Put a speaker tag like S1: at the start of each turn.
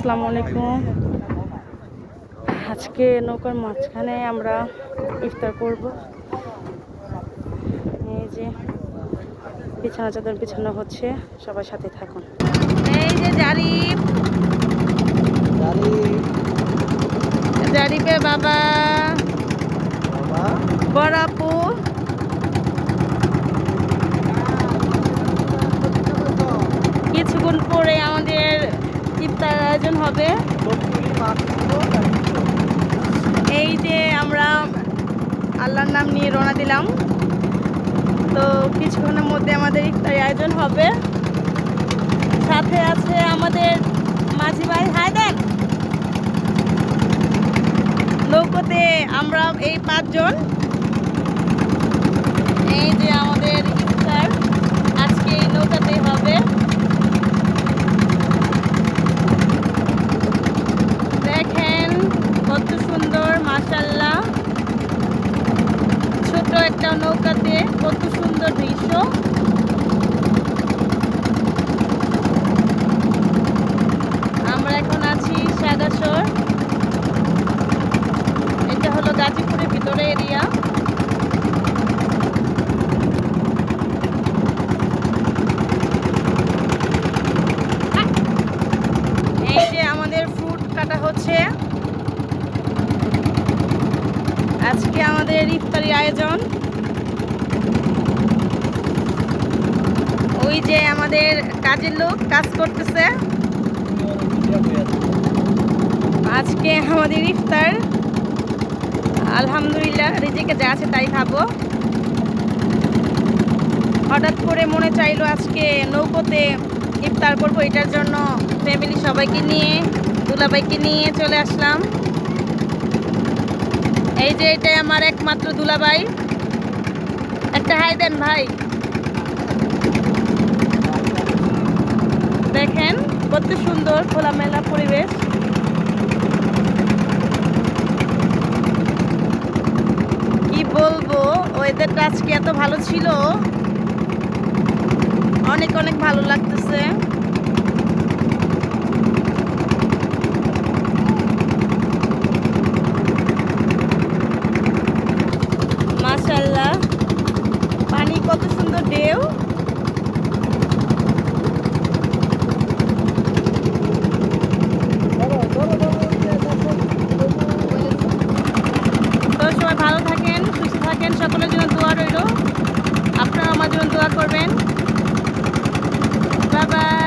S1: আসসালামু আলাইকুম। আজকে নৌকার মাঝখানে আমরা ইফতার করব। এই যে বিছানা চাদর বিছানো হচ্ছে সবার সাথে থাকুন। এই যে জারিফ। জারিফের বাবা। বড় আপু কিছুক্ষণ পরে আমাদের আয়োজন হবে। এই যে আমরা আল্লাহর নাম নিয়ে রওনা দিলাম। তো কিছুক্ষণের মধ্যে আমাদের ইফতারি আয়োজন হবে। সাথে আছে আমাদের মাঝি ভাই। হায় দেন নৌকোতে আমরা এই পাঁচজন এই যে আমাদের ইফতার আজকে এই নৌকাতে হবে দেখেন কত সুন্দর মাশাল্লাহ ছোট একটা নৌকাতে কত সুন্দর দৃশ্য আমরা এখন আছি সাদাসর এটা হলো গাজীপুরের ভিতরে এরিয়া এই যে আমাদের ফ্রুট কাটা হচ্ছে। আজকে আমাদের ইফতারি আয়োজন। ওই যে আমাদের কাজের লোক কাজ করতেছে। আজকে আমাদের ইফতার। আলহামদুলিল্লাহ, রিজিকে যা আছে তাই খাব। হঠাৎ করে মনে চাইলো আজকে নৌকোতে ইফতার করব, এটার জন্য ফ্যামিলি সবাইকে নিয়ে, দুলাভাইকে নিয়ে চলে আসলাম। এই যে এটাই আমার একমাত্র দুলাভাই। একটা হাই দেন ভাই। দেখেন, কত সুন্দর খোলামেলা পরিবেশ। ওয়েদারটা আজকে এত ভালো ছিল। অনেক অনেক ভালো লাগতেছে। মাশাল্লাহ পানি কত সুন্দর ঢেউ। 拜拜。